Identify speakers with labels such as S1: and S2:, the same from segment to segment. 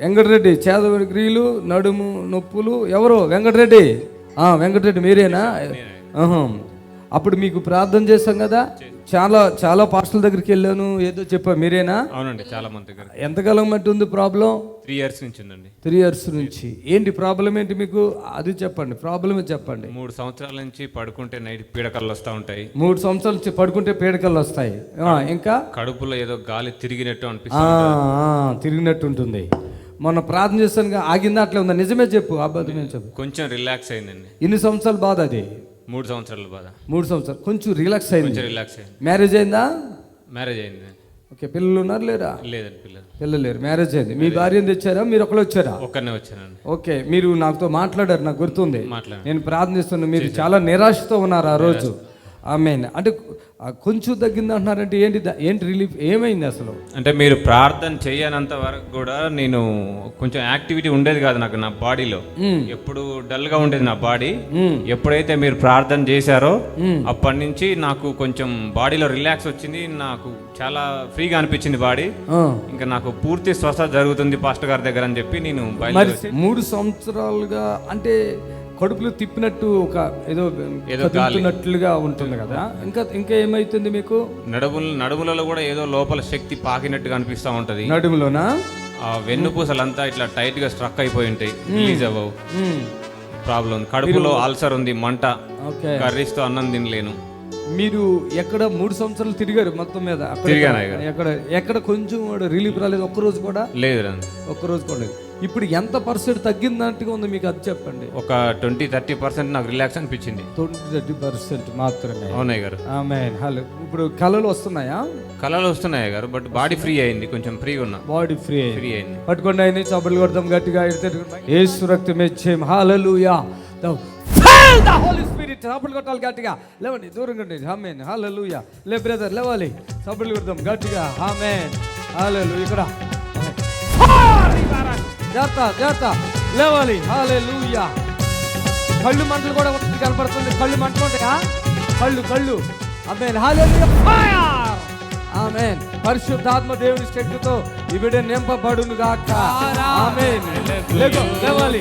S1: వెంకటరెడ్డి చేదగిరీలు నడుము నొప్పులు ఎవరు? వెంకటరెడ్డి. ఆ, వెంకటరెడ్డి మీరేనా. అప్పుడు మీకు ప్రార్థన చేశాం కదా? చాలా చాలా పాస్టల్ దగ్గరికి వెళ్ళాను ఏదో చెప్పా మీరేనా?
S2: అవునండి చాలా మంది దగ్గర
S1: ఎంతకాలం మట్టి ఉంది ప్రాబ్లం?
S2: త్రీ ఇయర్స్ నుంచి ఉందండి.
S1: త్రీ ఇయర్స్ నుంచి. ఏంటి ప్రాబ్లం ఏంటి మీకు? అది చెప్పండి ప్రాబ్లమే చెప్పండి.
S2: మూడు సంవత్సరాల నుంచి పడుకుంటే నైట్ పీడకలు వస్తూ ఉంటాయి.
S1: మూడు సంవత్సరాల నుంచి పడుకుంటే పీడకలు వస్తాయి. ఇంకా?
S2: కడుపులో ఏదో గాలి తిరిగినట్టు అనిపిస్తుంది
S1: తిరిగినట్టు ఉంటుంది. మొన్న ప్రార్థన చేస్తాను ఆగిందా అట్లా ఉందా? నిజమే చెప్పు అబద్ధమే చెప్పు.
S2: కొంచెం రిలాక్స్ అయిందండి.
S1: ఇన్ని సంవత్సరాలు బాధ అది?
S2: మూడు సంవత్సరాల బాధ.
S1: మూడు సంవత్సరాలు. కొంచెం రిలాక్స్ అయింది.
S2: కొంచెం రిలాక్స్ అయింది.
S1: మ్యారేజ్ అయిందా?
S2: మ్యారేజ్ అయింది.
S1: ఓకే పిల్లలు ఉన్నారు లేరా?
S2: లేదండి పిల్లలు.
S1: పిల్లలు లేరు. మ్యారేజ్ అయింది. మీ భార్యను తెచ్చారా? మీరు ఒకళ్ళు వచ్చారా?
S2: ఒక్కనే వచ్చానండి.
S1: ఓకే మీరు నాతో మాట్లాడారు నాకు గుర్తుంది. నేను ప్రార్థిస్తున్నా మీరు చాలా నిరాశతో ఉన్నారు ఆ రోజు. ఆమె అంటే కొంచెం తగ్గింది అంటున్నారంటే ఏంటి ఏంటి రిలీఫ్ ఏమైంది అసలు
S2: అంటే మీరు ప్రార్థన చేయనంత వరకు కూడా నేను కొంచెం యాక్టివిటీ ఉండేది కాదు నాకు నా బాడీలో. ఎప్పుడు డల్గా ఉండేది నా బాడీ. ఎప్పుడైతే మీరు ప్రార్థన చేశారో. అప్పటి నుంచి నాకు కొంచెం బాడీలో రిలాక్స్ వచ్చింది నాకు చాలా ఫ్రీగా అనిపించింది బాడీ. ఇంకా నాకు పూర్తి స్వస్థత జరుగుతుంది పాస్టర్ గారి దగ్గర అని చెప్పి నేను
S1: మూడు సంవత్సరాలుగా అంటే కడుపులో తిప్పినట్టు ఒక ఏదో
S2: ఏదో
S1: కదులుతున్నట్లుగా ఉంటుంది కదా. ఇంకా ఇంకా ఏమైతుంది మీకు?
S2: నడుముల నడుములలో కూడా ఏదో లోపల శక్తి పాకినట్టుగా అనిపిస్తూ ఉంటది.
S1: నడుములోనా?
S2: ఆ వెన్నుపూసలంతా ఇట్లా టైట్గా స్ట్రక్ అయిపోయి ఉంటాయి రిలీజ్ అవ్వవు. ప్రాబ్లం కడుపులో అల్సర్ ఉంది మంట. కర్రీస్తో అన్నం తినలేను.
S1: మీరు ఎక్కడ మూడు సంవత్సరాలు తిరిగారు మొత్తం మీద. ఎక్కడ ఎక్కడ కొంచెం రిలీఫ్ రాలేదు. ఒక్క రోజు కూడా?
S2: లేదు రండి.
S1: ఒక్క రోజు కూడా లేదు. ఇప్పుడు ఎంత పర్సెంట్ తగ్గిందన్నట్టుగా ఉంది మీకు అది చెప్పండి.
S2: ఒక ట్వంటీ థర్టీ పర్సెంట్ నాకు రిలాక్స్ అనిపించింది.
S1: ట్వంటీ థర్టీ పర్సెంట్ మాత్రమే.
S2: అవునయ్య గారు
S1: హలో. ఇప్పుడు కళలు వస్తున్నాయా?
S2: కళలు వస్తున్నాయి గారు బట్ బాడీ ఫ్రీ అయింది కొంచెం ఫ్రీగా ఉన్నా.
S1: బాడీ ఫ్రీ
S2: ఫ్రీ అయింది.
S1: పట్టుకోండి ఆయన చప్పట్లు కొడతాం గట్టిగా ఏసు రక్తం ఇచ్చేం హాలలుయా ద హోలీ చప్పట్లు కొట్టాలి గట్టిగా. లేవండి దూరంగా ఉండండి. ఆమెన్ హాలలుయా లే బ్రదర్ లేవాలి. చప్పట్లు కొడతాం గట్టిగా. ఆమెన్ హాలలు ఇక్కడ. జాగ్రత్త జాగ్రత్త. లేవాలి. హాలలుయా కళ్ళు మంటలు కూడా ఒకటి కనపడుతుంది. కళ్ళు మంటలుంటాయా? కళ్ళు కళ్ళు. ఆమెన్ హాలలుయా ఫైర్ ఆమెన్ పరిశుద్ధాత్మ దేవుని శక్తితో ఇవిడ నింపబడును గాక ఆమెన్ లేవాలి.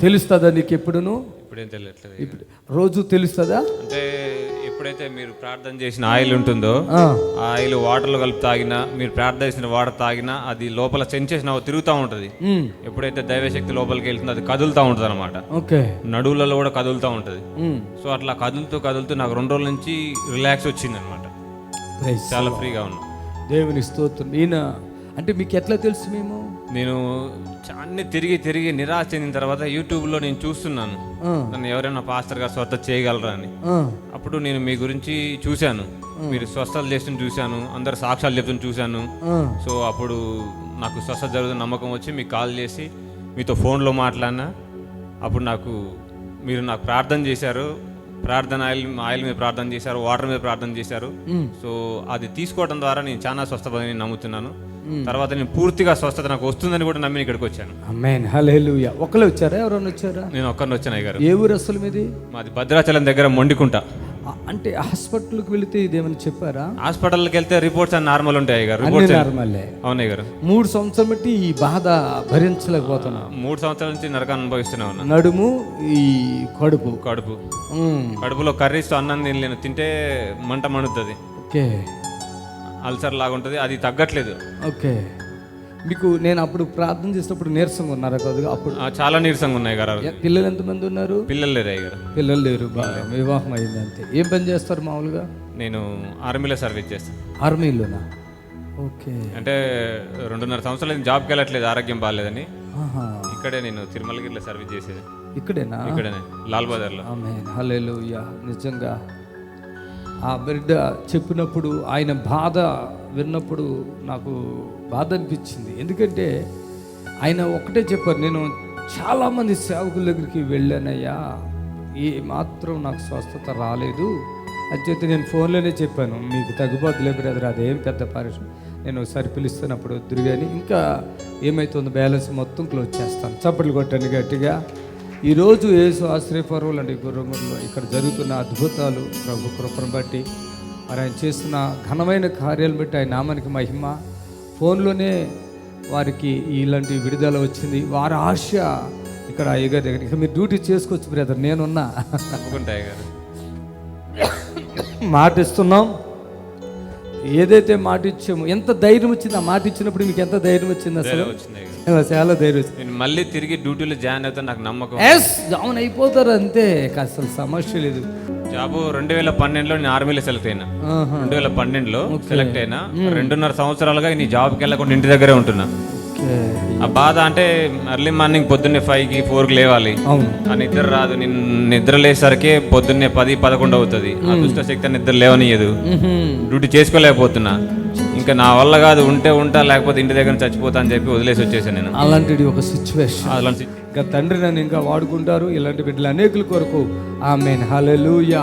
S1: తెలుస్తుందా నీకు ఎప్పుడును
S2: ఇప్పుడేం తెలియట్లేదు
S1: రోజు తెలుస్తుందా?
S2: అంటే ఎప్పుడైతే మీరు ప్రార్థన చేసిన ఆయిల్ ఉంటుందో
S1: ఆ,
S2: ఆయిల్ వాటర్లో కలిపి తాగినా మీరు ప్రార్థన చేసిన వాటర్ తాగినా అది లోపల సెన్సేషన్ తిరుగుతూ ఉంటుంది. ఎప్పుడైతే దైవశక్తి లోపలికి వెళ్తుందో అది కదులుతూ ఉంటుంది అనమాట
S1: ఓకే.
S2: నడువులలో కూడా కదులుతూ ఉంటుంది. సో అట్లా కదులుతూ కదులుతూ నాకు రెండు రోజుల నుంచి రిలాక్స్ వచ్చింది అనమాట చాలా ఫ్రీగా ఉన్నా.
S1: దేవుని స్తోత్రం. ఈయన అంటే మీకు ఎట్లా తెలుసు మేము?
S2: నేను అన్ని తిరిగి తిరిగి నిరాశ చెందిన తర్వాత యూట్యూబ్లో నేను చూస్తున్నాను. నన్ను ఎవరైనా పాస్టర్గా స్వస్థ చేయగలరా అని. అప్పుడు నేను మీ గురించి చూశాను. మీరు స్వస్థలు చేస్తున్న చూశాను. అందరు సాక్ష్యాలు చెప్తున్న చూశాను. సో అప్పుడు నాకు స్వస్థత జరుగుతున్న నమ్మకం వచ్చి మీకు కాల్ చేసి మీతో ఫోన్లో మాట్లాడినా. అప్పుడు నాకు మీరు నాకు ప్రార్థన చేశారు. ప్రార్థన ఆయిల్ ఆయిల్ మీద ప్రార్థన చేశారు వాటర్ మీద ప్రార్థన చేశారు. సో అది తీసుకోవడం ద్వారా నేను చాలా స్వస్థపదని నమ్ముతున్నాను. తర్వాత నేను పూర్తిగా స్వస్థత నాకు వస్తుందని కూడా నమ్మి ఇక్కడికి వచ్చాను.
S1: అమ్మేన్ హల్లెలూయా ఒకళ్ళు వచ్చారా? ఎవరైనా వచ్చారా?
S2: నేను ఒక్కరిని వచ్చాను అయ్య గారు
S1: ఏ ఊరు అసలు మీది?
S2: మాది భద్రాచలం దగ్గర మొండికుంట.
S1: అంటే హాస్పిటల్కి వెళితే ఇదేమని చెప్పారా?
S2: హాస్పిటల్కి వెళ్తే రిపోర్ట్స్ అన్ని నార్మల్ ఉంటాయి గారు రిపోర్ట్స్
S1: నార్మలే.
S2: అవునయ్య గారు
S1: మూడు సంవత్సరం బట్టి ఈ బాధ భరించలేకపోతున్నా.
S2: మూడు సంవత్సరాల నుంచి నరకాన్ని అనుభవిస్తూనే ఉన్నా
S1: నడుము ఈ కడుపు.
S2: కడుపు. కడుపులో కర్రీస్తో అన్నం తినలేను. తింటే మంట మండుతుంది
S1: ఓకే.
S2: అల్సర్ లాగా ఉంటుంది అది తగ్గట్లేదు.
S1: ఓకే. మీకు నేను అప్పుడు ప్రార్థన చేసినప్పుడు నీరసంగా ఉన్నారా కొద్దిగా అప్పుడు
S2: చాలా నీరసంగా ఉన్నాయి గారు
S1: పిల్లలు ఎంతమంది ఉన్నారు?
S2: పిల్లలు లేరు గారు
S1: పిల్లలు లేరు బాగా. వివాహం అయింది అంతే. ఏం పని చేస్తారు మామూలుగా?
S2: నేను ఆర్మీలో సర్వీస్ చేస్తాను
S1: ఆర్మీలోనా? ఓకే.
S2: అంటే రెండున్నర సంవత్సరాలు జాబ్కి వెళ్ళట్లేదు ఆరోగ్యం బాగాలేదని. ఇక్కడే నేను తిరుమలగిరిలో సర్వీస్ చేసేది.
S1: ఇక్కడేనా?
S2: ఇక్కడనే లాల్ బజార్లో.
S1: నిజంగా ఆ బిడ్డ చెప్పినప్పుడు ఆయన బాధ విన్నప్పుడు నాకు బాధ అనిపించింది. ఎందుకంటే ఆయన ఒకటే చెప్పారు నేను చాలామంది సేవకుల దగ్గరికి వెళ్ళానయ్యా. ఏ మాత్రం నాకు స్వస్థత రాలేదు. అది చేతి నేను ఫోన్లోనే చెప్పాను మీకు తగ్గుబాటులే బ్రదర్ అదేం పెద్ద పరిశ్రమ నేను ఒకసారి పిలుస్తున్నప్పుడు వద్దురు కానీ ఇంకా ఏమైతుందో బ్యాలెన్స్ మొత్తం క్లోజ్ చేస్తాను. చప్పట్లు కొట్టండి గట్టిగా. ఈరోజు యేసు ఆశ్రయ పర్వాలు అంటే గుర్రములో ఇక్కడ జరుగుతున్న అద్భుతాలు ప్రభు కృపను బట్టి మరి ఆయన చేస్తున్న ఘనమైన కార్యాలు బట్టి ఆయన నామానికి మహిమ. ఫోన్లోనే వారికి ఇలాంటి విడుదల వచ్చింది. వారి ఆశ ఇక్కడ అయ్యగారి దగ్గర. ఇక మీరు డ్యూటీ చేసుకోవచ్చు బ్రదర్ నేనున్నా.
S2: గారు
S1: మాట ఇస్తున్నాం ఏదైతే మాట ఇచ్చామో ఎంత ధైర్యం వచ్చింది ఆ మాట ఇచ్చినప్పుడు మీకు ఎంత ధైర్యం వచ్చింది అసలు. చాలా ధైర్యం వచ్చింది.
S2: నేను మళ్ళీ తిరిగి డ్యూటీలో జాయిన్ అవుతా నాకు నమ్మకం
S1: ఎస్ అయిపోతారు అంతే. అసలు సమస్య లేదు.
S2: జాబు రెండు వేల పన్నెండులో నేను ఆర్మీలో సెలెక్ట్ అయినా. రెండు వేల పన్నెండులో సెలెక్ట్ అయినా. రెండున్నర సంవత్సరాలుగా నీ జాబ్కి వెళ్ళకుండా ఇంటి దగ్గరే ఉంటున్నా. ఆ బాధ అంటే ఎర్లీ మార్నింగ్ పొద్దున్నే ఫైవ్కి ఫోర్కి లేవాలి.
S1: అవును.
S2: ఆ నిద్ర రాదు. నేను నిద్ర లేసరికి పొద్దున్నే పది పదకొండు అవుతుంది. ఆ దుష్ట శక్తి నిద్ర లేవనియదు డ్యూటీ చేసుకోలేకపోతున్నా. ఇంకా నా వల్ల కాదు ఉంటే ఉంటా లేకపోతే ఇంటి దగ్గర చచ్చిపోతా అని చెప్పి వదిలేసి వచ్చేసాను నేను.
S1: అలాంటిది ఒక సిచ్యువేషన్
S2: అలాంటి
S1: ఇంకా తండ్రి నన్ను ఇంకా వాడుకుంటారు. ఇలాంటి బిడ్డలు అనేకుల కొరకు. Amen hallelujah